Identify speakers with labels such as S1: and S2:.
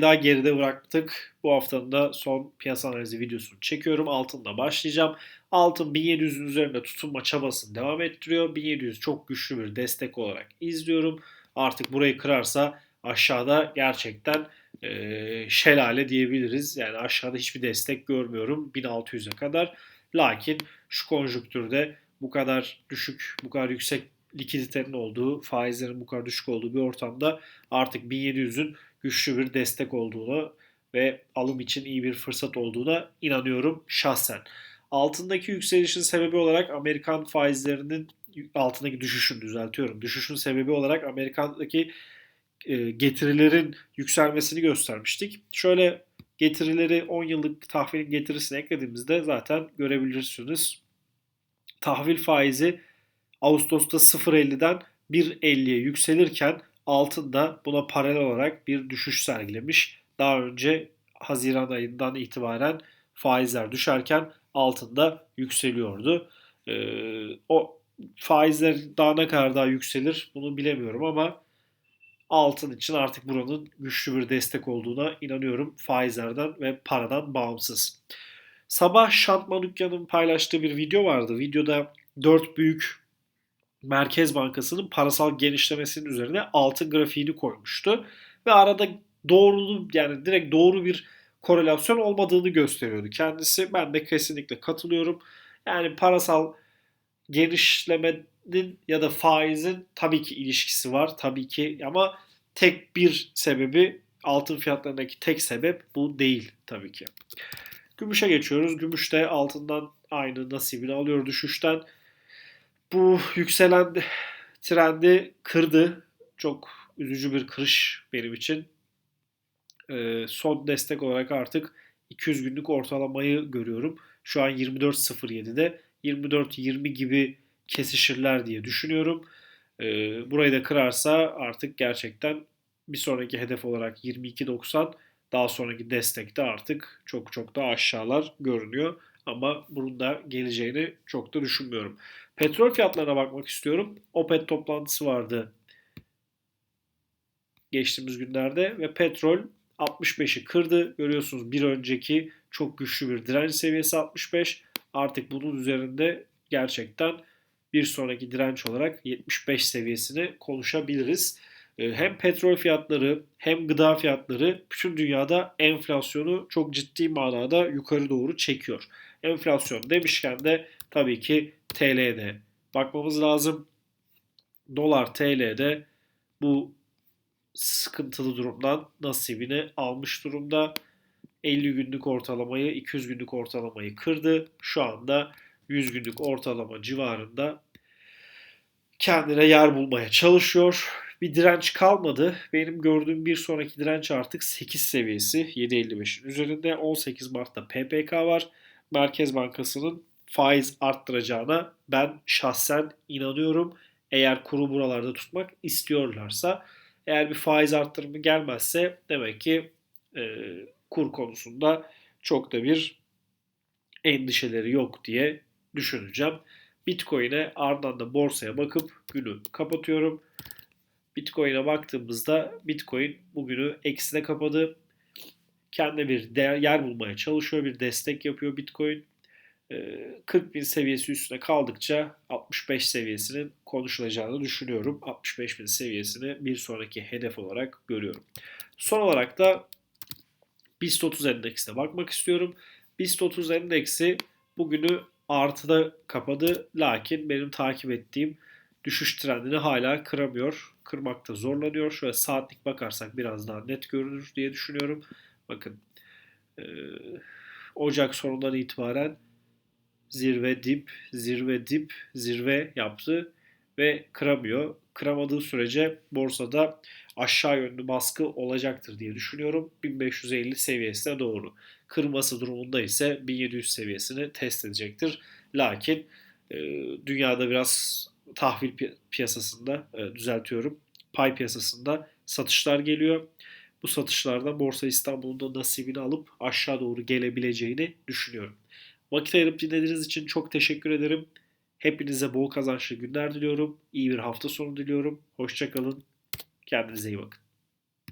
S1: daha geride bıraktık. Bu haftanın da son piyasa analizi videosunu çekiyorum. Altınla başlayacağım. Altın 1700'ün üzerinde tutunma çabasını devam ettiriyor. 1700 çok güçlü bir destek olarak izliyorum. Artık burayı kırarsa aşağıda gerçekten e, şelale diyebiliriz. Yani aşağıda hiçbir destek görmüyorum 1600'e kadar. Lakin şu konjüktürde bu kadar düşük, bu kadar yüksek likiditenin olduğu, faizlerin bu kadar düşük olduğu bir ortamda artık 1700'ün güçlü bir destek olduğunu ve alım için iyi bir fırsat olduğuna inanıyorum şahsen. Altındaki yükselişin sebebi olarak Amerikan faizlerinin altındaki düşüşün düzeltiyorum. Düşüşün sebebi olarak Amerika'daki e, getirilerin yükselmesini göstermiştik. Şöyle getirileri 10 yıllık tahvilin getirisini eklediğimizde zaten görebilirsiniz. Tahvil faizi Ağustos'ta 0.50'den 1.50'ye yükselirken altında buna paralel olarak bir düşüş sergilemiş. Daha önce Haziran ayından itibaren faizler düşerken altında yükseliyordu. Ee, o faizler daha ne kadar daha yükselir bunu bilemiyorum ama altın için artık buranın güçlü bir destek olduğuna inanıyorum faizlerden ve paradan bağımsız. Sabah Şantman Dükkan'ın paylaştığı bir video vardı. Videoda 4 büyük Merkez Bankası'nın parasal genişlemesinin üzerine altın grafiğini koymuştu. Ve arada doğrulu yani direkt doğru bir korelasyon olmadığını gösteriyordu kendisi. Ben de kesinlikle katılıyorum. Yani parasal genişlemenin ya da faizin tabii ki ilişkisi var. Tabii ki ama tek bir sebebi altın fiyatlarındaki tek sebep bu değil tabii ki. Gümüşe geçiyoruz. Gümüş de altından aynı nasibini alıyor düşüşten. Bu yükselen trendi kırdı. Çok üzücü bir kırış benim için. Ee, son destek olarak artık 200 günlük ortalamayı görüyorum. Şu an 24.07'de 24.20 gibi kesişirler diye düşünüyorum. Ee, burayı da kırarsa artık gerçekten bir sonraki hedef olarak 22.90 daha sonraki destekte artık çok çok daha aşağılar görünüyor. Ama bunun da geleceğini çok da düşünmüyorum. Petrol fiyatlarına bakmak istiyorum. OPEC toplantısı vardı geçtiğimiz günlerde ve petrol 65'i kırdı. Görüyorsunuz bir önceki çok güçlü bir direnç seviyesi 65. Artık bunun üzerinde gerçekten bir sonraki direnç olarak 75 seviyesini konuşabiliriz. Ee, hem petrol fiyatları hem gıda fiyatları bütün dünyada enflasyonu çok ciddi manada yukarı doğru çekiyor. Enflasyon demişken de tabii ki TL'de bakmamız lazım. Dolar TL'de bu sıkıntılı durumdan nasibini almış durumda. 50 günlük ortalamayı, 200 günlük ortalamayı kırdı. Şu anda 100 günlük ortalama civarında kendine yer bulmaya çalışıyor. Bir direnç kalmadı. Benim gördüğüm bir sonraki direnç artık 8 seviyesi 7.55'in üzerinde. 18 Mart'ta PPK var. Merkez Bankası'nın faiz arttıracağına ben şahsen inanıyorum. Eğer kuru buralarda tutmak istiyorlarsa eğer bir faiz arttırımı gelmezse demek ki e, kur konusunda çok da bir endişeleri yok diye düşüneceğim. Bitcoin'e ardından da borsaya bakıp günü kapatıyorum. Bitcoin'e baktığımızda Bitcoin bugünü ekside kapadı. Kendi bir değer, yer bulmaya çalışıyor. Bir destek yapıyor Bitcoin. 40 bin seviyesi üstüne kaldıkça 65 seviyesinin konuşulacağını düşünüyorum. 65 bin seviyesini bir sonraki hedef olarak görüyorum. Son olarak da BIST 30 endeksine bakmak istiyorum. BIST 30 endeksi bugünü artıda kapadı. Lakin benim takip ettiğim düşüş trendini hala kıramıyor. Kırmakta zorlanıyor. Şöyle saatlik bakarsak biraz daha net görünür diye düşünüyorum. Bakın Ocak sonundan itibaren zirve dip, zirve dip, zirve yaptı ve kıramıyor. Kıramadığı sürece borsada aşağı yönlü baskı olacaktır diye düşünüyorum. 1550 seviyesine doğru. Kırması durumunda ise 1700 seviyesini test edecektir. Lakin e, dünyada biraz tahvil piyasasında e, düzeltiyorum. Pay piyasasında satışlar geliyor. Bu satışlardan Borsa İstanbul'un da nasibini alıp aşağı doğru gelebileceğini düşünüyorum. Vakit ayırıp dinlediğiniz için çok teşekkür ederim. Hepinize bol kazançlı günler diliyorum. İyi bir hafta sonu diliyorum. Hoşçakalın. Kendinize iyi bakın.